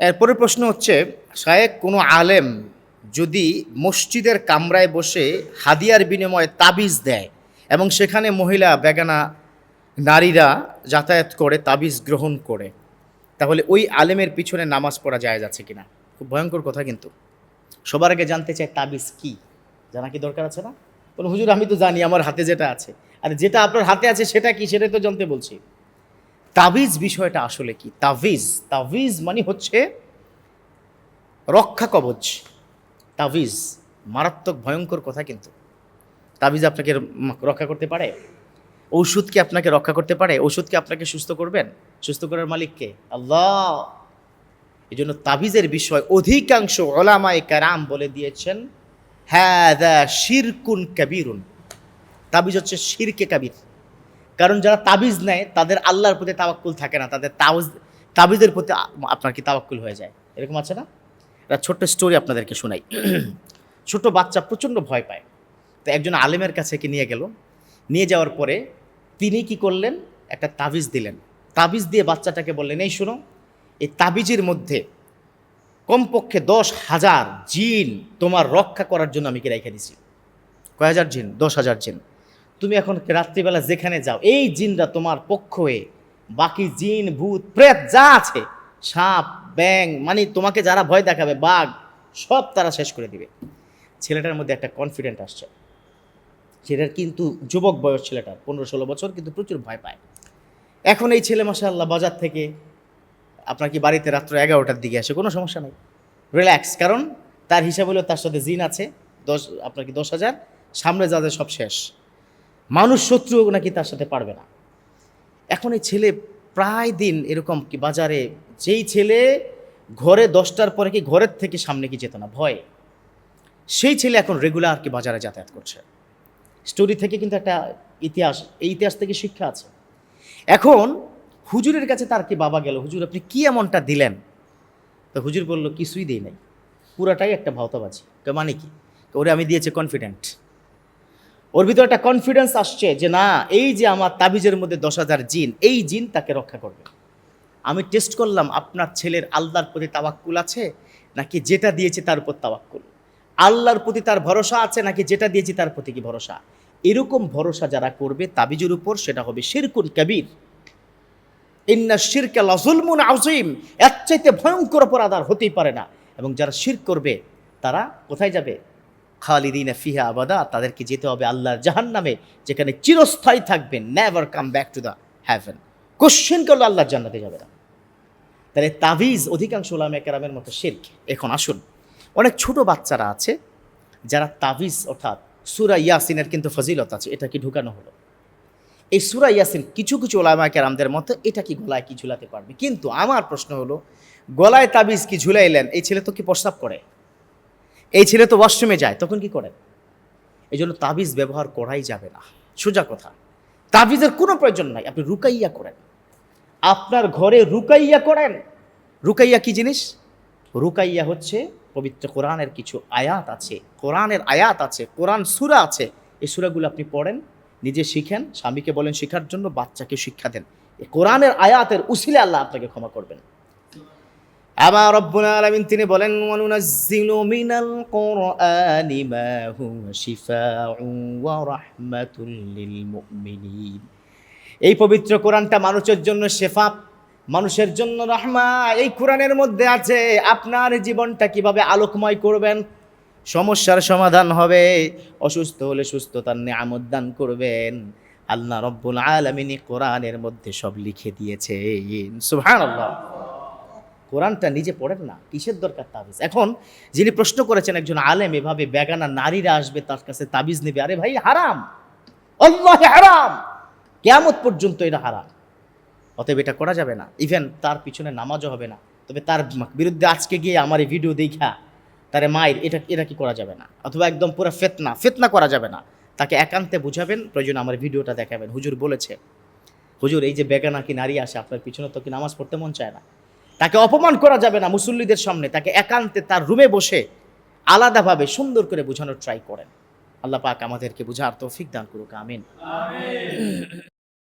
এরপরের প্রশ্ন হচ্ছে, শায়েক কোনো আলেম যদি মসজিদের কামরায় বসে হাদিয়ার বিনিময়ে তাবিজ দেয় এবং সেখানে মহিলা, বেগানা নারীরা যাতায়াত করে, তাবিজ গ্রহণ করে, তাহলে ওই আলেমের পিছনে নামাজ পড়া যায় যাচ্ছে কিনা? খুব ভয়ঙ্কর কথা কিন্তু। সবার আগে জানতে চাই তাবিজ কি? জানা কি দরকার আছে না? বলো হুজুর, আমি তো জানি, আমার হাতে যেটা আছে। আর যেটা আপনার হাতে আছে, সেটা কি? সেটাই তো জানতে বলছি। তাবিজ বিষয়টা আসলে কি? তাবিজ তাবিজ মানে হচ্ছে রক্ষা কবচ। তাবিজ, মারাত্মক, ভয়ঙ্কর কথা কিন্তু। তাবিজ আপনাকে রক্ষা করতে পারে। ঔষধ কি আপনাকে রক্ষা করতে পারে? ওষুধ কি আপনাকে সুস্থ করবেন? সুস্থ করার মালিককে আল্লাহ! এই জন্য তাবিজের বিষয় অধিকাংশ ওলামায় কারাম বলে দিয়েছেন হ্যাঁ শিরকুন কাবিরুন। তাবিজ হচ্ছে শিরকে কাবির। কারণ যারা তাবিজ নেয়, তাদের আল্লাহর প্রতি তাওয়াক্কুল থাকে না। তাদের তাবিজ তাবিজের প্রতি আপনার কি তাওয়াক্কুল হয়ে যায়? এরকম আছে না? একটা ছোট্ট স্টোরি আপনাদেরকে শোনাই। ছোট বাচ্চা প্রচণ্ড ভয় পায়। তো একজন আলেমের কাছে কি নিয়ে গেল। নিয়ে যাওয়ার পরে তিনি কি করলেন? একটা তাবিজ দিলেন। তাবিজ দিয়ে বাচ্চাটাকে বললেন, এই শোনো, এই তাবিজের মধ্যে কমপক্ষে দশ হাজার জিন তোমার রক্ষা করার জন্য আমি কি রেখে দিছি? কয় হাজার জিন? দশ হাজার জিন। তুমি এখন রাত্রিবেলা যেখানে যাও, এই জিনরা তোমার পক্ষ হয়ে, বাকি জিন, ভূত, প্রেত যা আছে, সাপ ব্যাং মানে তোমাকে যারা ভয় দেখাবে, বাঘ, সব তারা শেষ করে দিবে। ছেলেটার মধ্যে একটা কনফিডেন্ট আসছে। ছেলেটার কিন্তু যুবক বয়স ছেলেটার পনেরো ষোলো বছর, কিন্তু প্রচুর ভয় পায়। এখন এই ছেলে মাসাল্লাহ বাজার থেকে, আপনার কি বাড়িতে রাত্র এগারোটার দিকে আসে? কোনো সমস্যা নেই। রিল্যাক্স কারণ তার হিসাব হলো তার সাথে জিন আছে, দশ, আপনার কি দশ হাজার, সামনে যাদের সব শেষ। মানুষ শত্রু নাকি তার সাথে পারবে না। এখন এই ছেলে প্রায় দিন এরকম কি বাজারে, যেই ছেলে ঘরে দশটার পরে কি ঘরের থেকে সামনে কি যেত না, ভয়। সেই ছেলে এখন রেগুলার কি বাজারে যাতায়াত করছে। স্টোরি থেকে কিন্তু একটা ইতিহাস, এই ইতিহাস থেকে শিক্ষা আছে। এখন হুজুরের কাছে তার কি বাবা গেল, হুজুর, আপনি কি এমনটা দিলেন? তো হুজুর বলল, কিছুই দেই নাই। পুরাটাই একটা ভাওতাবাজি। মানে কি? ওরে আমি দিয়েছি কনফিডেন্ট ওর ভিতরে একটা কনফিডেন্স আসছে যে, না, এই যে আমার তাবিজের মধ্যে দশ হাজার জিন, এই জিন তাকে রক্ষা করবে। আমি টেস্ট করলাম, আপনার ছেলের আল্লাহর প্রতি তাওয়াক্কুল আছে? নাকি যেটা দিয়েছে তার উপর তাওয়াক্কুল? আল্লাহর প্রতি তার ভরসা আছে, নাকি যেটা দিয়েছি তার প্রতি কি ভরসা? এরকম ভরসা যারা করবে, তাবিজের উপর সেটা হবে শিরকুন কবির। ইন্না শিরকে লাজুলমুন আজিম এর চাইতে ভয়ঙ্কর অপরাধ আর হতেই পারে না। এবং যারা শির করবে, তারা কোথায় যাবে? খালিদিন ফিহা আবাদা, তাদেরকে যেতে হবে আল্লাহর জাহান নামে যেখানে চিরস্থায়ী থাকবেন never come back to the heaven question করলে আল্লাহর জান্নাতে যাবে না। তাহলে তাবিজ অধিকাংশ ওলামে কেরামের মতো শির্ক। এখন আসুন, অনেক ছোট বাচ্চারা আছে, যারা তাবিজ অর্থাৎ সুরা ইয়াসিনের কিন্তু ফজিলত আছে, এটা কি ঢুকানো হলো? এই সুরা ইয়াসিন কিছু কিছু ওলামা কেরামদের মতো এটা কি গলায় কি ঝুলাতে পারবে? কিন্তু আমার প্রশ্ন হলো, গলায় তাবিজ কি ঝুলাইলেন? এই ছেলে তো কি প্রস্তাব করে? এই ছেলে তো ওয়াশরুমে যায়, তখন কি করেন? এই জন্য তাবিজ ব্যবহার করাই যাবে না। সোজা কথা, তাবিজের কোনো প্রয়োজন নাই, আপনি রুকাইয়া করেন। আপনার ঘরে রুকাইয়া করেন। রুকাইয়া কি জিনিস? রুকাইয়া হচ্ছে পবিত্র কোরআনের কিছু আয়াত আছে, কোরআনের আয়াত আছে, কোরআন সুরা আছে। এই সুরাগুলো আপনি পড়েন, নিজে শিখেন, স্বামীকে বলেন শেখার জন্য, বাচ্চাকে শিক্ষা দেন। কোরআনের আয়াতের উসিলে আল্লাহ আপনাকে ক্ষমা করবেন। আবার রব্বুল আলামিন তিনি বলেন, ওয়ানুনাজ্জিলু মিনাল কুরআনি মা হুয়া শিফাউন ওয়া রাহমাতুল লিল মুমিনিন। এই পবিত্র কোরআনটা মানুষের জন্য শেফা, মানুষের জন্য রহমা। এই কোরআনের মধ্যে আছে, আপনার জীবনটা কীভাবে আলোকময় করবেন? সমস্যার সমাধান হবে, অসুস্থ হলে সুস্থতার নিয়ামত দান করবেন। আল্লাহ রব্বুল আলমিনী কোরআনের মধ্যে সব লিখে দিয়েছে সুবহানাল্লাহ। কোরআনটা নিজে পড়েন না, কিসের দরকার তাবিজ? এখন যিনি প্রশ্ন করেছেন একজন আলেম, এভাবে বেগানা নারীরা আসবে তার কাছে তাবিজ নেবে, আরে ভাই, হারাম। আল্লাহ হারাম। কেয়ামত পর্যন্ত এটা হারাম। অতএব এটা করা যাবে না। ইভেন তার পিছনে নামাজও হবে না। তবে তার বিরুদ্ধে আজকে গিয়ে আমার এই ভিডিও দেখা, তারে মায়ের, এটা এটা কি করা যাবে না? অথবা একদম পুরো ফেতনা ফেতনা করা যাবে না। তাকে একান্তে বুঝাবেন, প্রয়োজন আমার ভিডিওটা দেখাবেন। হুজুর বলেছে, হুজুর, এই যে বেগানা কি নারী আসে, আপনার পিছনে তো কি নামাজ পড়তে মন চায় না? তাকে অপমান করা যাবে না মুসল্লিদের সামনে। তাকে একান্তে তার রুমে বসে আলাদাভাবে সুন্দর করে বোঝানোর ট্রাই করেন। আল্লাহ পাক আমাদেরকে বুঝার তৌফিক দান করুক, আমিন।